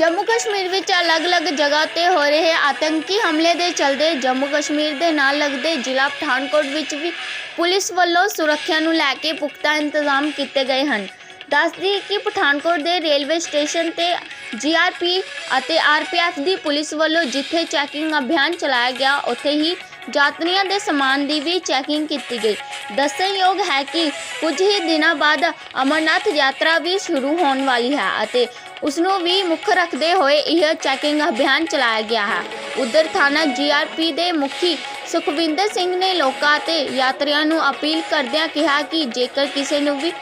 ਜੰਮੂ ਕਸ਼ਮੀਰ ਵਿੱਚ ਅਲੱਗ-ਅਲੱਗ ਜਗ੍ਹਾ ਤੇ ਹੋ ਰਹੇ ਆਤੰਕੀ ਹਮਲੇ ਦੇ ਚਲਦੇ ਜੰਮੂ ਕਸ਼ਮੀਰ ਦੇ ਨਾਲ ਲੱਗਦੇ ਜ਼ਿਲ੍ਹਾ ਪਠਾਨਕੋਟ ਵਿੱਚ ਵੀ ਪੁਲਿਸ ਵੱਲੋਂ ਸੁਰੱਖਿਆ ਨੂੰ ਲੈ ਕੇ ਪੁਖਤਾ ਇੰਤਜ਼ਾਮ ਕੀਤੇ ਗਏ ਹਨ। ਦੱਸਦੀ ਕਿ ਪਠਾਨਕੋਟ ਦੇ ਰੇਲਵੇ ਸਟੇਸ਼ਨ ਤੇ ਜੀਆਰਪੀ ਅਤੇ ਆਰਪੀਐਫ ਦੀ ਪੁਲਿਸ ਵੱਲੋਂ ਜਿੱਥੇ ਚੈਕਿੰਗ ਅਭਿਆਨ ਚਲਾਇਆ ਗਿਆ, ਉੱਥੇ ਹੀ ਯਾਤਰੀਆਂ ਦੇ ਸਮਾਨ ਦੀ ਵੀ ਚੈਕਿੰਗ ਕੀਤੀ ਗਈ। ਦੱਸਣਯੋਗ ਹੈ ਕਿ ਕੁਝ ਹੀ ਦਿਨਾਂ ਬਾਅਦ ਅਮਰਨਾਥ ਯਾਤਰਾ ਵੀ ਸ਼ੁਰੂ ਹੋਣ ਵਾਲੀ ਹੈ ਅਤੇ ਉਸ ਨੂੰ ਵੀ ਮੁੱਖ ਰੱਖਦੇ ਹੋਏ ਇਹ ਚੈਕਿੰਗ ਅਭਿਆਨ ਚਲਾਇਆ ਗਿਆ ਹੈ। ਉਧਰ ਥਾਣਾ ਜੀਆਰਪੀ ਦੇ ਮੁਖੀ ਸੁਖਵਿੰਦਰ ਸਿੰਘ ਨੇ ਲੋਕਾਂ ਤੇ ਯਾਤਰੀਆਂ ਨੂੰ ਅਪੀਲ ਕਰਦਿਆਂ ਕਿਹਾ ਕਿ ਜੇਕਰ ਕਿਸੇ ਨੂੰ ਵੀ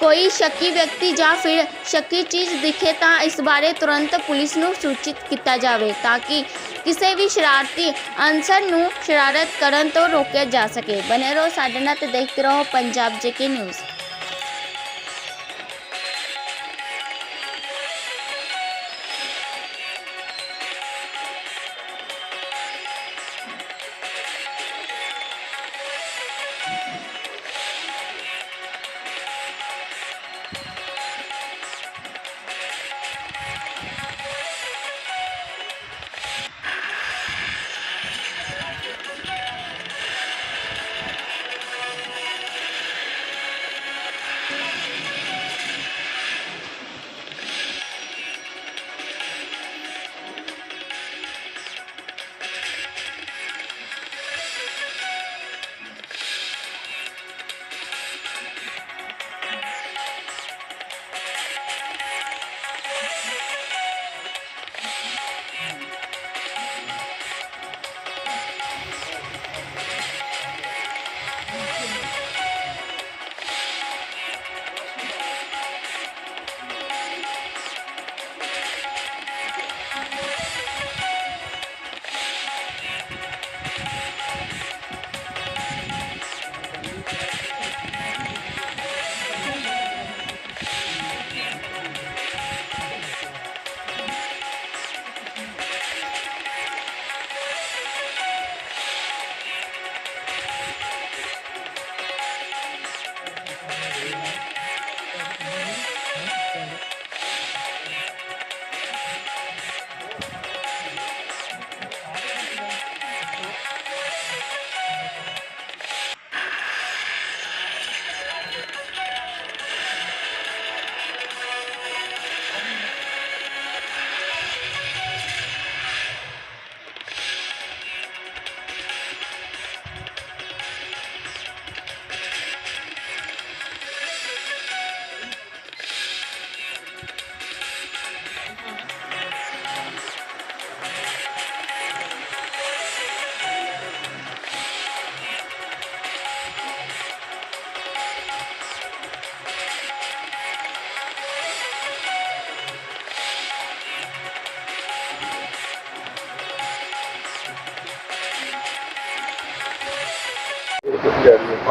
ਕੋਈ ਸ਼ੱਕੀ ਵਿਅਕਤੀ ਜਾਂ ਫਿਰ ਸ਼ੱਕੀ ਚੀਜ਼ ਦਿਖੇ ਤਾਂ ਇਸ ਬਾਰੇ ਤੁਰੰਤ ਪੁਲਿਸ ਨੂੰ ਸੂਚਿਤ ਕੀਤਾ ਜਾਵੇ ਤਾਂ ਕਿ ਕਿਸੇ ਵੀ ਸ਼ਰਾਰਤੀ ਅਨਸਰ ਨੂੰ ਸ਼ਰਾਰਤ ਕਰਨ ਤੋਂ ਰੋਕਿਆ ਜਾ ਸਕੇ। ਬਨੇ ਰਹੋ ਸਾਡੇ ਨਾਲ ਤੇ ਦੇਖਦੇ ਰਹੋ ਪੰਜਾਬ ਜੇਕੇ ਨਿਊਜ਼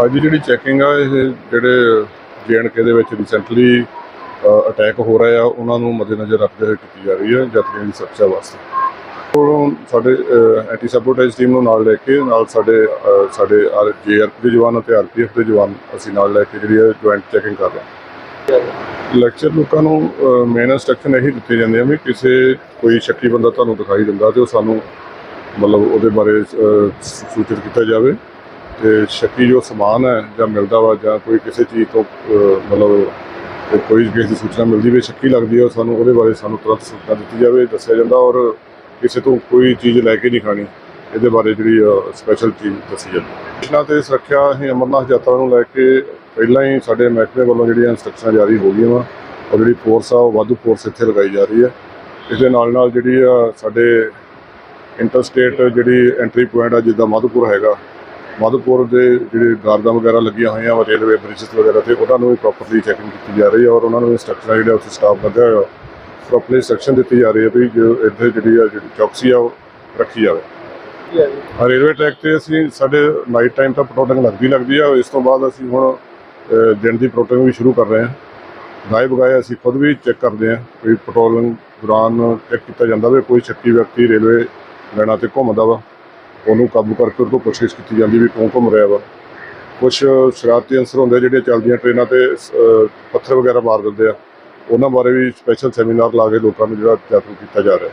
ਅੱਜ ਜਿਹੜੀ ਚੈਕਿੰਗ ਆ ਇਹ ਜਿਹੜੇ ਜੇਐਨਕੇ ਦੇ ਵਿੱਚ ਰੀਸੈਂਟਲੀ ਅਟੈਕ ਹੋ ਰਹੇ ਆ ਉਹਨਾਂ ਨੂੰ ਮੱਦੇਨਜ਼ਰ ਰੱਖਦੇ ਹੋਏ ਕੀਤੀ ਜਾ ਰਹੀ ਹੈ ਯਾਤਰੀਆਂ ਦੀ ਸੁਰੱਖਿਆ ਵਾਸਤੇ। ਉਹ ਸਾਡੇ ਐਂਟੀ ਸੈਬੋਟੇਜ ਟੀਮ ਨੂੰ ਨਾਲ ਲੈ ਕੇ ਨਾਲ ਸਾਡੇ ਅ, ਸਾਡੇ ਜੇਆਰਪੀ ਦੇ ਜਵਾਨ ਅਤੇ ਆਰਪੀਐਫ ਦੇ ਜਵਾਨ ਅਸੀਂ ਨਾਲ ਲੈ ਕੇ ਜਿਹੜੀ ਹੈ ਜੁਆਇੰਟ ਚੈਕਿੰਗ ਕਰ ਰਹੇ ਹਾਂ। ਲੈਕਚਰ ਲੋਕਾਂ ਨੂੰ ਮੇਨ ਇਨਸਟਰਕਸ਼ਨ ਇਹੀ ਦਿੱਤੇ ਜਾਂਦੇ ਆ ਵੀ ਕਿਸੇ ਕੋਈ ਸ਼ੱਕੀ ਬੰਦਾ ਤੁਹਾਨੂੰ ਦਿਖਾਈ ਦਿੰਦਾ ਤੇ ਉਹ ਸਾਨੂੰ ਮਤਲਬ ਉਹਦੇ ਬਾਰੇ ਸੂਚਿਤ ਕੀਤਾ ਜਾਵੇ। ਤੇ ਸ਼ੱਕੀ ਜੋ ਸਮਾਨ ਹੈ ਜਾਂ ਮਿਲਦਾ ਵਾ ਜਾਂ ਕੋਈ ਕਿਸੇ ਚੀਜ਼ ਤੋਂ ਮਤਲਬ ਕੋਈ ਕਿਸੇ ਦੀ ਸੂਚਨਾ ਮਿਲਦੀ ਵੀ ਸ਼ੱਕੀ ਲੱਗਦੀ ਹੈ ਸਾਨੂੰ ਉਹਦੇ ਬਾਰੇ ਸਾਨੂੰ ਤੁਰੰਤ ਸੂਚਨਾ ਦਿੱਤੀ ਜਾਵੇ, ਦੱਸਿਆ ਜਾਂਦਾ ਔਰ ਕਿਸੇ ਤੋਂ ਕੋਈ ਚੀਜ਼ ਲੈ ਕੇ ਨਹੀਂ ਖਾਣੀ। ਇਹਦੇ ਬਾਰੇ ਜਿਹੜੀ ਸਪੈਸ਼ਲ ਚੀਜ਼ ਦੱਸੀ ਜਾਂਦੀ ਹੈ। ਇਹਨਾਂ ਤੇ ਸੁਰੱਖਿਆ ਹੀ ਅਮਰਨਾਥ ਯਾਤਰਾ ਨੂੰ ਲੈ ਕੇ ਪਹਿਲਾਂ ਹੀ ਸਾਡੇ ਮਹਿਕਮੇ ਵੱਲੋਂ ਜਿਹੜੀਆਂ ਇੰਸਟਰਕਸ਼ਨਾਂ ਜਾਰੀ ਹੋ ਗਈਆਂ ਵਾ, ਔਰ ਜਿਹੜੀ ਫੋਰਸ ਆ, ਉਹ ਵਾਧੂ ਫੋਰਸ ਇੱਥੇ ਲਗਾਈ ਜਾ ਰਹੀ ਹੈ। ਇਸ ਦੇ ਨਾਲ ਨਾਲ ਜਿਹੜੀ ਆ ਸਾਡੇ ਇੰਟਰਸਟੇਟ ਜਿਹੜੀ ਐਂਟਰੀ ਪੁਆਇੰਟ ਆ, ਜਿੱਦਾਂ ਮਾਧੋਪੁਰ ਹੈਗਾ ਮਾਧੋਪੁਰ ਦੇ ਜਿਹੜੇ ਗਾਰਡਾਂ ਵਗੈਰਾ ਲੱਗੀਆਂ ਹੋਈਆਂ ਵਾ ਰੇਲਵੇ ਬ੍ਰਿਜਸ ਵਗੈਰਾ ਤੇ ਉਹਨਾਂ ਨੂੰ ਵੀ ਪ੍ਰੋਪਰਲੀ ਚੈਕਿੰਗ ਕੀਤੀ ਜਾ ਰਹੀ ਹੈ ਔਰ ਉਹਨਾਂ ਨੂੰ ਇੰਸਟਰਕਸ਼ਨ ਜਿਹੜਾ ਉੱਥੇ ਸਟਾਫ ਲੱਗਾ ਹੋਇਆ ਪ੍ਰੋਪਰਲੀ ਇੰਸਟਰਕਸ਼ਨ ਦਿੱਤੀ ਜਾ ਰਹੀ ਹੈ ਵੀ ਜੋ ਇੱਥੇ ਜਿਹੜੀ ਆ, ਜਿਹੜੀ ਚੌਕਸੀ ਆ, ਉਹ ਰੱਖੀ ਜਾਵੇ। ਰੇਲਵੇ ਟਰੈਕ ਤੇ ਅਸੀਂ ਸਾਡੇ ਨਾਈਟ ਟਾਈਮ ਤਾਂ ਪੈਟਰੋਲਿੰਗ ਲੱਗਦੀ ਲੱਗਦੀ ਆ, ਇਸ ਤੋਂ ਬਾਅਦ ਅਸੀਂ ਹੁਣ ਦਿਨ ਦੀ ਪੈਟਰੋਲਿੰਗ ਵੀ ਸ਼ੁਰੂ ਕਰ ਰਹੇ ਹਾਂ। ਗਾਏ ਬਗਾਏ ਅਸੀਂ ਖੁਦ ਵੀ ਚੈੱਕ ਕਰਦੇ ਹਾਂ ਵੀ ਪੈਟਰੋਲਿੰਗ ਦੌਰਾਨ ਚੈੱਕ ਕੀਤਾ ਜਾਂਦਾ ਵੀ ਕੋਈ ਸ਼ੱਕੀ ਵਿਅਕਤੀ ਰੇਲਵੇ ਲੈਣਾ ਤੇ ਘੁੰਮਦਾ ਵਾ। ਉਹਨੂੰ ਕਾਬੂ ਕਰਕੇ ਉਹ ਤੋਂ ਪੁੱਛਗਿੱਛ ਕੀਤੀ ਜਾਂਦੀ ਵੀ ਕੌਣ ਘੁੰਮ ਰਿਹਾ ਵਾ। ਕੁਝ ਸ਼ਰਾਰਤੀ ਅੰਸਰ ਹੁੰਦੇ ਜਿਹੜੇ ਚੱਲਦੀਆਂ ਟ੍ਰੇਨਾਂ ਤੇ ਪੱਥਰ ਵਗੈਰਾ ਮਾਰ ਦਿੰਦੇ ਆ। ਉਹਨਾਂ ਬਾਰੇ ਵੀ ਸਪੈਸ਼ਲ ਸੈਮੀਨਾਰ ਲਾ ਕੇ ਲੋਕਾਂ ਨੂੰ ਜਿਹੜਾ ਜਾਗਰੂਕ ਕੀਤਾ ਜਾ ਰਿਹਾ।